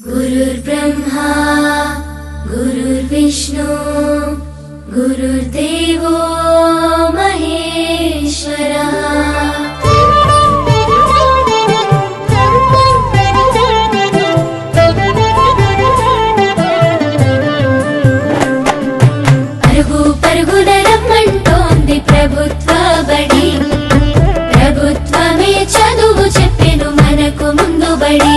गुरुर्ब्रह्मा गुरुर्विष्णु गुरुर्देवो महेश्वरः పరుగు పరుగున రమ్మంటోంది ప్రభుత్వ బడి ప్రభుత్వమే చదువు చెప్పెను మనకు ముందు బడి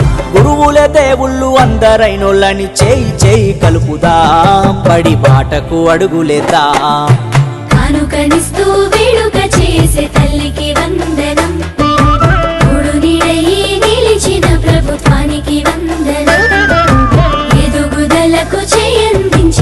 గురువులే దేవుళ్ళు అందరైనోళ్ళని చేయి చేయి కలుపుదా. పడి బాటకు అడుగులేదా వేడుక చేసే తల్లికి ప్రభుత్వానికి ఎదుగుదలకు చేయందించి